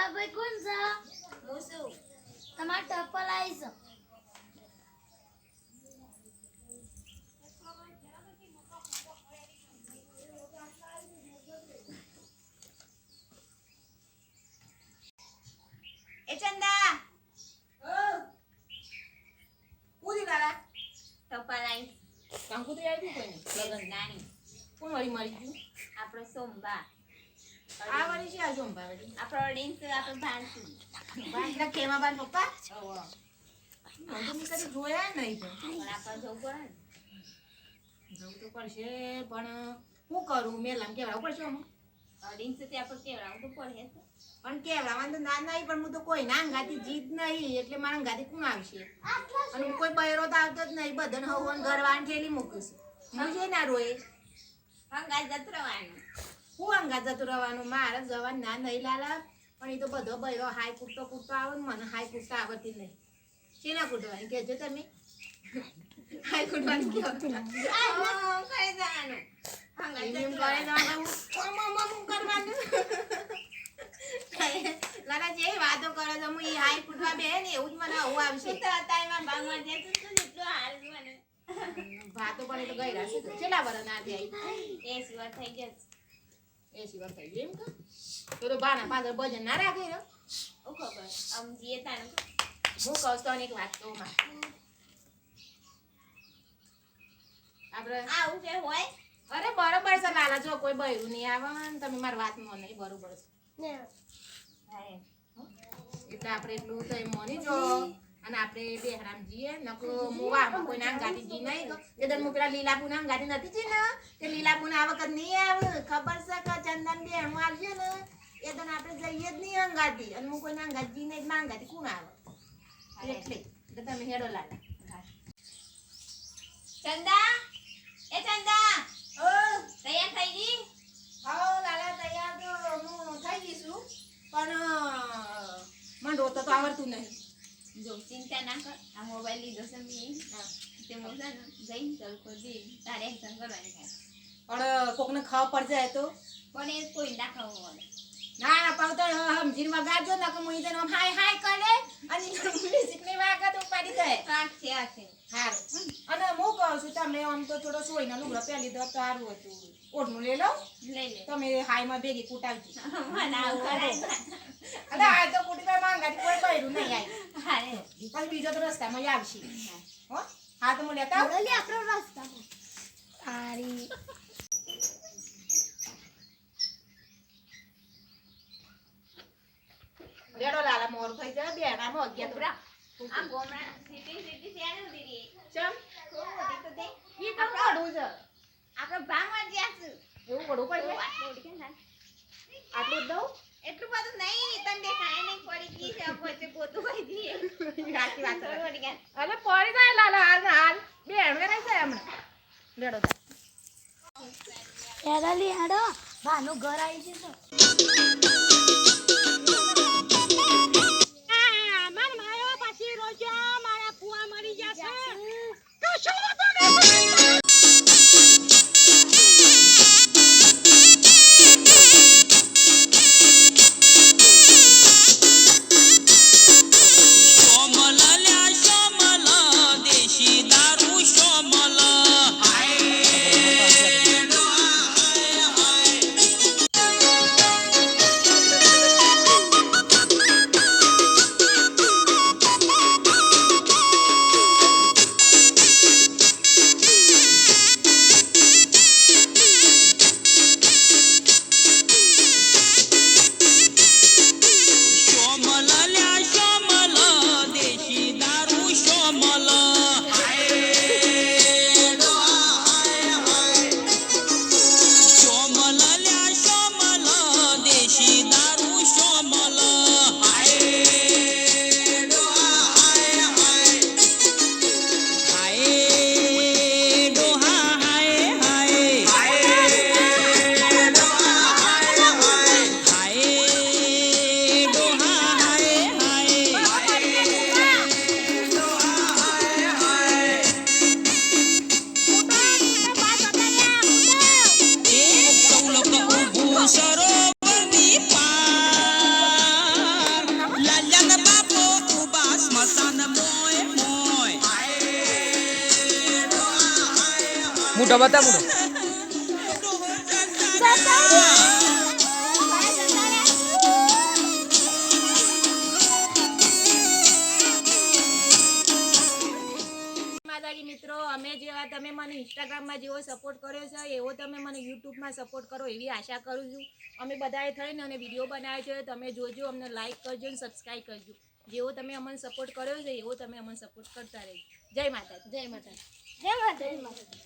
લાલાભાઈ કોણ છે? હું શું તમારે ટપ્પલ આવી છે. એ ચંદા. લાલા ટપાલ આવી કંકુતરી આવી કોઈ લગન નાની. કોણ વળી મળી ગયું? આપણો સોમવાર. છે આપણો આપણો કેમાં બાંધ પપ્પા? જોયા નહીં પણ. પણ આપણે જવું પડે ને. જવું તો પડશે પણ શું કરું? મેલામ કેવડાવવું પડશે અમુક ડીંસ તે આપણે કેવડાવવું તો પડે પણ કેવડાવવાનું તો ના નહીં પણ હું તો કોઈ ના અંગાથી જીત નહીં એટલે મારા અંગાથી કોણ આવશે? અને હું કોઈ બહેરો તો આવતો જ નહીં બધાને હવન ઘરવાન ઠેલી મૂકું હું છે ના રોય જતું રહેવાનું. હું અંગા જતું રહેવાનું મારે જવાનું ના નહીં લાલા. પણ એ તો બધો ભયો હાય કૂટતો કૂટતો આવે ને મને હાય કૂટતા આવડતી નહીં. શેના કૂટવાની? કહેજો તમે. હાય કૂટવાની કહો આ, કઈ જવાનું. તો લાલા જે વાતો કરો છો હું એ હાય કૂટવા બે ને એવું જ મને આવું આવશે. તો અત્યારે મારા બામાં જતું એટલું હારું મને. વાતો પણ એ તો ગઈ રહેશે તો. કેટલા વર્ષ ના થઈ એસ વર્ષ થઈ ગયો એ વાર થઈ ગયું એમ તો તો બાના પાછળ ભજન ના રાખે ને? ઓ ખબર? આમ જીએ તાને હું કહું તો એક વાત તો માં આપણે આવું કે હોય? અરે બરોબર છે લાલા જો કોઈ બૈરું નહીં આવે ને તમે મારી વાત મો નહીં બરોબર છે. હા, એટલે આપણે એટલું તો એમ મોની જો. અને આપણે બેહરામ જીએ નકો મોવા કોઈ નામ ગાડી જી નહીં એ દર હું પેલા લીલાપુ નામ ગાડી નથી જી ને કે લીલાપુ આ વખત નહીં આવે. ખબર છે કે ચંદન બે હું આવજે ને એ તો આપણે જઈએ જ નહીં અંગાતી અને હું કોઈ નામ ગાડી નહીં માંગાતી કોણ આવે? એટલે તો તમે હેડો લાલા. ચંદા? એ ચંદા? તૈયાર થઈ ગઈ? હા લાલા તૈયાર તો હું થઈ ગઈ છું. પણ મને રોતો તો આવડતું નહીં. જો ચિંતા ના કર આ મોબાઈલ લીધો છે મેં તે મોસા જઈને તડકો દે તારે એક્ઝામ કરવાની થાય પણ કોકને ખાવા પડ જાય તો પણ એ કોઈ ના ખાવું મળે ના ના પાવ તો સમજીને ગાજો ના કે મુઈ તને હાય હાય કરે અને મ્યુઝિકની વાગત ઉપાડી દે પાક છે આ છે હારું અને હું કહું છું તમે આમ તો થોડો સોયનો લુગડા પહેલી દો તો સારું હતું ઓઢનું લઈ લો લઈ લે તમે હાઈમાં ભેગી કૂટાવજો ના કરાય અરે આ તો કૂટી માંગાથી કોઈ બૈરું નહીં આવી પછી બીજો તો રસ્તામાં આવશે. હો. હા? તો હું લેતા બોલી આપણો રસ્તા. સારી રેડો લાલા મોર થઈ જાય. બેડામાં અગિયાર તો. આ ગોમડા સીટી સીટી ત્યાં નથી રહી. ચમ? ખૂબ તો દે ઈ તો પડવું છે. આપણે ભાંગવા જ્યાં છું. એવું પડવું પડશે આટલું આટલું જ દઉં? એટલું બધું નહીં તને દેખાય નહીં પડી ગઈ છે પછી પોતું કરી દઈએ સાચી વાત છે. અરે પડી જાય લાલા હાલ હાલ. બેણ વેરાય છે હમણાં. રેડો હેરાલી હેડો ભાનું ઘર આવી છે. મોટો બતા મોટો મિત્રો અમે જેવા તમે મને ઇન્સ્ટાગ્રામમાં જેવો સપોર્ટ કર્યો છે એવો તમે મને યુટ્યુબમાં સપોર્ટ કરો એવી આશા કરું છું. અમે બધાએ થઈને અને વીડિયો બનાવ્યો છે તમે જોજો અમને લાઈક કરજો અને સબસ્ક્રાઈબ કરજો. જેવો તમે અમને સપોર્ટ કર્યો છે એવો તમે અમને સપોર્ટ કરતા રહેજો. જય માતા જય માતા જય માતાજી.